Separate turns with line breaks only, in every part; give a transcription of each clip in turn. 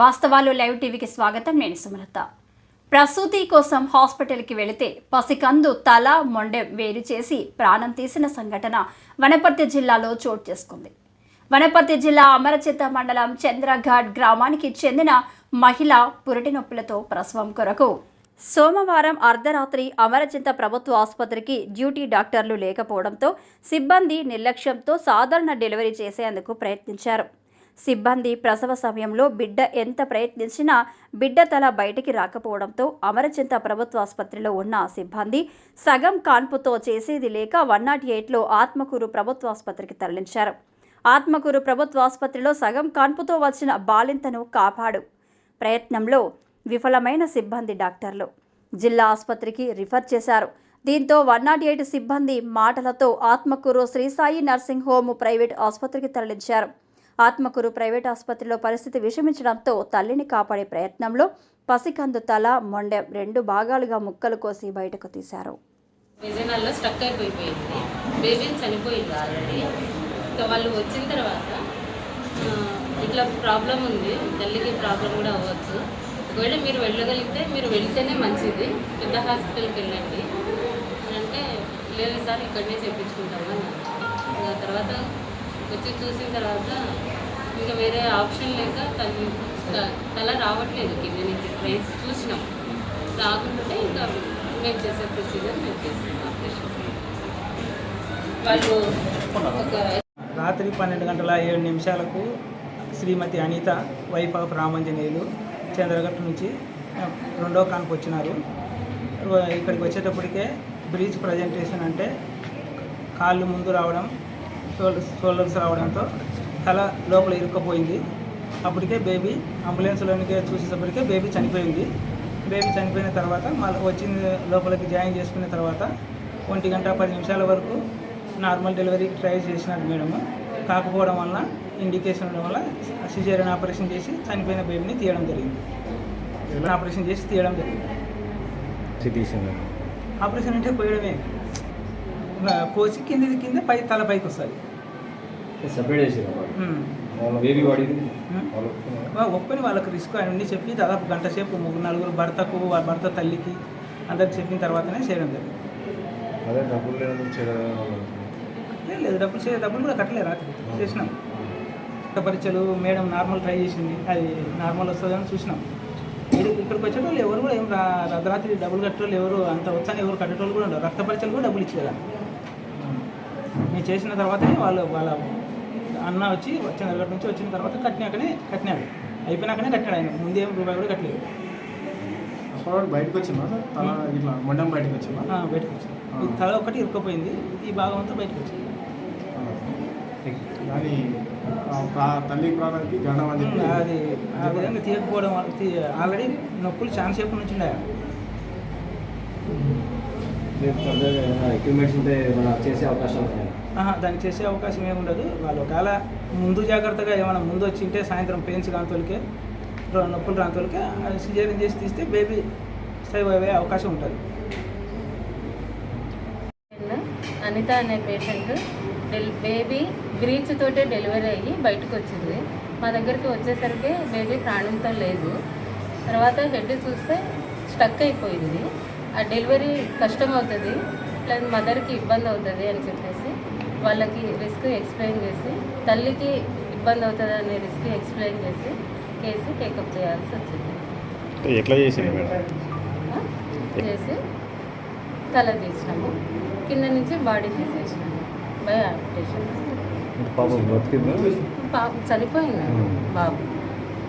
వాస్తవాలు లైవ్ టీవీకి స్వాగతం. నేను సుమలత. ప్రసూతి కోసం హాస్పిటల్కి వెళితే పసికందు తల మొండెం వేరు చేసి ప్రాణం తీసిన సంఘటన వనపర్తి జిల్లాలో చోటు చేసుకుంది. వనపర్తి జిల్లా అమరచిత మండలం చంద్రఘాట్ గ్రామానికి చెందిన మహిళ పురటి నొప్పులతో ప్రసవం కొరకు సోమవారం అర్ధరాత్రి అమరచింత ప్రభుత్వ ఆసుపత్రికి డ్యూటీ డాక్టర్లు లేకపోవడంతో సిబ్బంది నిర్లక్ష్యంతో సాధారణ డెలివరీ చేసేందుకు ప్రయత్నించారు. సిబ్బంది ప్రసవ సమయంలో బిడ్డ ఎంత ప్రయత్నించినా బిడ్డ తల బయటికి రాకపోవడంతో అమరచింత ప్రభుత్వ ఆసుపత్రిలో ఉన్న సిబ్బంది సగం కాన్పుతో చేసేది లేక వన్ నాట్ ఎయిట్లో ఆత్మకూరు ప్రభుత్వ ఆసుపత్రికి తరలించారు. ఆత్మకూరు ప్రభుత్వ ఆసుపత్రిలో సగం కాన్పుతో వచ్చిన బాలింతను కాపాడు. ప్రయత్నంలో విఫలమైన సిబ్బంది డాక్టర్లు. జిల్లా ఆసుపత్రికి రిఫర్ చేశారు. దీంతో వన్ నాట్ ఎయిట్ సిబ్బంది మాటలతో Atmakur Srisai nursing home private ఆసుపత్రికి తరలించారు. ఆత్మకూరు ప్రైవేట్ ఆసుపత్రిలో పరిస్థితి విషమించడంతో తల్లిని కాపాడే ప్రయత్నంలో పసికందు తల మొండెం రెండు భాగాలుగా ముక్కలు కోసి బయటకు తీశారు.
విజయనగరంలో స్టక్ అయిపోయిపోయింది. బేబీ చనిపోయింది ఆల్రెడీ. ఇంకా వాళ్ళు వచ్చిన తర్వాత ఇట్లా ప్రాబ్లం ఉంది. తల్లికి ప్రాబ్లం కూడా అవ్వచ్చు. ఒకవేళ మీరు వెళ్ళగలిగితే మీరు వెళ్తేనే మంచిది. పెద్ద హాస్పిటల్కి వెళ్ళండి. అంటే లేదు సార్ ఇక్కడనే చేయించుకుంటాము తర్వాత వచ్చి చూసిన తర్వాత ఇంకా వేరే ఆప్షన్ లేక తను తల రావట్లేదు కింద నుంచి ట్రై చూసినాం. రాకుంటే ఇంకా మేము చేసే ప్రొసీజర్ మేము చేసాం ఆపరేషన్ వాళ్ళు ఒక
రాత్రి పన్నెండు గంటల ఏడు నిమిషాలకు శ్రీమతి అనిత వైఫ్ ఆఫ్ రామంజనేయులు చంద్రగట్టు నుంచి రెండో కాన్పు వచ్చినారు. ఇక్కడికి వచ్చేటప్పటికే బ్రీచ్ ప్రజెంటేషన్ అంటే కాళ్ళు ముందు రావడం షోల్డర్స్ షోల్డర్స్ రావడంతో తల లోపల ఇరుక్కపోయింది. అప్పటికే బేబీ అంబులెన్స్లోనికి చూసేటప్పటికే బేబీ చనిపోయింది. బేబీ చనిపోయిన తర్వాత మళ్ళీ వచ్చిన లోపలికి జాయిన్ చేసుకున్న తర్వాత ఒంటి గంట పది నిమిషాల వరకు నార్మల్ డెలివరీకి ట్రై చేసినారు మేడం. కాకపోవడం వల్ల ఇండికేషన్ ఉండడం వల్ల సిజేరియన్ ఆపరేషన్ చేసి చనిపోయిన బేబీని తీయడం జరిగింది. ఆపరేషన్ చేసి తీయడం జరిగింది. ఆపరేషన్ అంటే పోయడమే. కోసి కింది కింద పై తల పైకి వస్తుంది. ఒప్పుకొని వాళ్ళకి రిస్క్ అన్నీ చెప్పి దాదాపు గంట సేపు ముగ్గురు నలుగురు భర్తకు వాళ్ళ భర్త తల్లికి అందరికి చెప్పిన తర్వాతనే చేయడం జరిగింది. లేదు, డబ్బులు చే డబ్బులు కూడా కట్టలే రాత్రి. చేసినాం. పరీక్షలు మేడం నార్మల్ ట్రై చేసింది. అది నార్మల్ వస్తుందని చూసినాం. ఇక్కడ ఇక్కడికి వచ్చేటోళ్ళు ఎవరు కూడా ఏం రా అర్ధరాత్రి డబ్బులు కట్టేవాళ్ళు ఎవరు అంత వచ్చాని ఎవరు కట్టేటోళ్ళు కూడా ఉండరు. రక్త పరీక్షలు కూడా డబ్బులు ఇచ్చేదా మేము చేసిన తర్వాతనే వాళ్ళు వాళ్ళ అన్న వచ్చి వచ్చిన దగ్గర నుంచి వచ్చిన తర్వాత కట్టినాకనే కట్టినాడు. అయిపోయినాకనే కట్టినాడు ఆయన. ముందే ఏం రూపాయి కూడా కట్టలేదు.
అప్పుడు బయటకు వచ్చిందా? తల ఇట్లా మొండం బయటకు వచ్చిందా?
బయటకు వచ్చింది. ఈ తల ఒకటి ఇరుక్కుపోయింది. ఈ భాగం అంతా బయటకు వచ్చింది.
ప్రా- తల్లి ప్రాణానికి గండం అని చెప్పి
అది ఆ విధంగా తీయకపోవడం ఆల్రెడీ నొప్పులు చాలా సేపు నుంచి ఉన్నాయి? దానికి చేసే అవకాశం ఏమి ఉండదు. వాళ్ళు ఒకవేళ ముందు జాగ్రత్తగా ఏమైనా ముందు వచ్చింటే సాయంత్రం పెయిన్స్ రాంతోలికే నొప్పులు రాంతోలికే అది సిజేరియన్ చేసి తీస్తే బేబీ సేవ్ అయ్యే అవకాశం ఉంటుంది.
అనిత అనే పేషెంట్ డెల్ బేబీ బ్రీచ్ తోటే డెలివరీ అయ్యి బయటకు వచ్చింది. మా దగ్గరికి వచ్చేసరికి బేబీ ప్రాణంతో లేదు. తర్వాత హెడ్ చూస్తే స్టక్ అయిపోయింది. డెలివరీ కష్టం అవుతుంది ప్లస్ మదర్కి ఇబ్బంది అవుతుంది అని చెప్పేసి వాళ్ళకి రిస్క్ ఎక్స్ప్లెయిన్ చేసి తల్లికి ఇబ్బంది అవుతుంది అనే రిస్క్ ఎక్స్ప్లెయిన్ చేసి కేసు టేకప్ చేయాల్సి వచ్చింది.
ఎట్లా చేసింది మేడం?
ఆ? చేసి తల తీసినాము. కింద నుంచి బాడీ తీసేసినాము బై ఆపరేషన్.
పాపం బతికిందా
పాప చనిపోయింది. బాబు.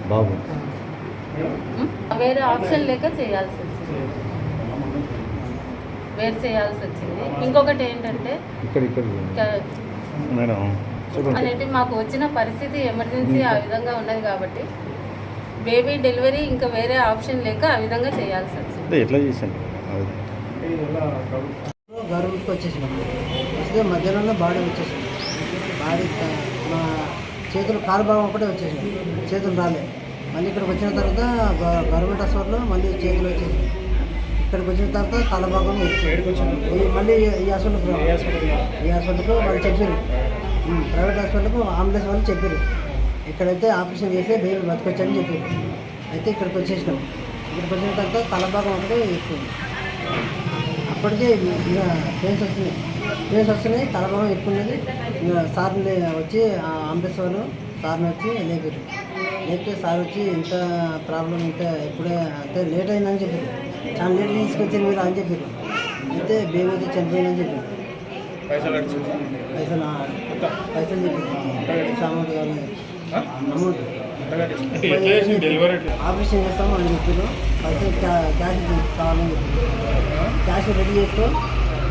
బాబు?
వేరే ఆప్షన్ లేక చేయాల్సి వచ్చింది. వేరు చేయాల్సి వచ్చింది. ఇంకొకటి ఏంటంటే అనేది మాకు వచ్చిన పరిస్థితి ఎమర్జెన్సీ ఆ విధంగా ఉన్నది కాబట్టి బేబీ డెలివరీ ఇంకా వేరే ఆప్షన్ లేక ఆ విధంగా చేయాల్సి వచ్చింది.
ఎట్లా చేసింది అది.
గవర్నమెంట్కి వచ్చేసినాం. వస్తే మధ్యాహ్నంలో బాడీ వచ్చేసింది. బాడీ మా చేతులు కాలు భాగం ఒకటే వచ్చేసింది. చేతులు రాలే. మళ్ళీ ఇక్కడికి వచ్చిన తర్వాత గవర్నమెంట్ హాస్పిటల్లో మళ్ళీ చేతులు వచ్చేసింది ఇక్కడికి వచ్చిన తర్వాత తల భాగం ఈ మళ్ళీ ఈ హాస్పిటల్కి ఈ హాస్పిటల్కు వాళ్ళు చెప్పారు ప్రైవేట్ హాస్పిటల్కు అంబులెన్స్ వాళ్ళు చెప్పారు ఇక్కడైతే ఆపరేషన్ చేస్తే బేబీ బతకొచ్చని చెప్పారు అయితే ఇక్కడికి వచ్చేసినాం. ఇక్కడికి వచ్చిన తర్వాత తలభాగం ఒకటే ఎక్కువ. అప్పటికే ఇక పెయిన్స్ వస్తున్నాయి. పెయిన్స్ వస్తున్నాయి తలభాగం ఎక్కువ ఉన్నది. ఇక సార్ని వచ్చి ఆ అంబేద్కర్ వాళ్ళు సార్ని వచ్చి లేపారు లేపితే సార్ వచ్చి ఇంత ప్రాబ్లం ఇంత ఇప్పుడే అంటే లేట్ అయిందని చెప్పారు. చాలా లేట్ తీసుకొచ్చారు మీరు అని చెప్పారు. అయితే బేబీ అయితే చనిపోయిందని చెప్పారు.
పైసలు
పైసలు పైసలు చెప్పారు. అమౌంట్ కావాలి. అమౌంట్. ఆపరేషన్ చేస్తాము అని చెప్పారు. పైసలు క్యా- క్యాష్ కావాలని చెప్పారు. క్యాష్ రెడీ చేసుకో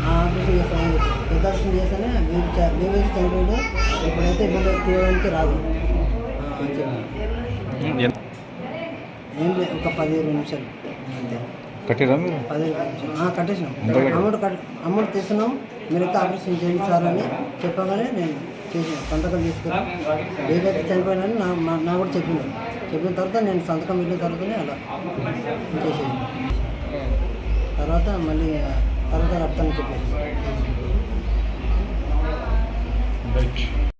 ఆపరేషన్ చేస్తామని చెప్పారు. పెద్ద ఆపరేషన్ చేస్తేనే బేబీ బేబీ చనిపోయాడు ఇప్పుడైతే ఇబ్బంది తీయడానికి రాదు. అని చెప్పారు ఏం లేదు ఒక పదిహేను నిమిషాలు. అంతే.
కట్టిరా మీరు?
కట్టేసినాం? అమౌంట్ కట్ అమౌంట్ తీస్తున్నాం. మీరైతే ఆపరేషన్ చేయండి సార్ అని చెప్పగానే నేను చేసిన సంతకం తీసుకుని ఏదైతే చనిపోయినా నా నా కూడా చెప్పింది చెప్పిన తర్వాత నేను సంతకం పెట్టిన తర్వాతనే అలా చేసేది. తర్వాత మళ్ళీ తర్వాత రక్తాన్ని చెప్పేసి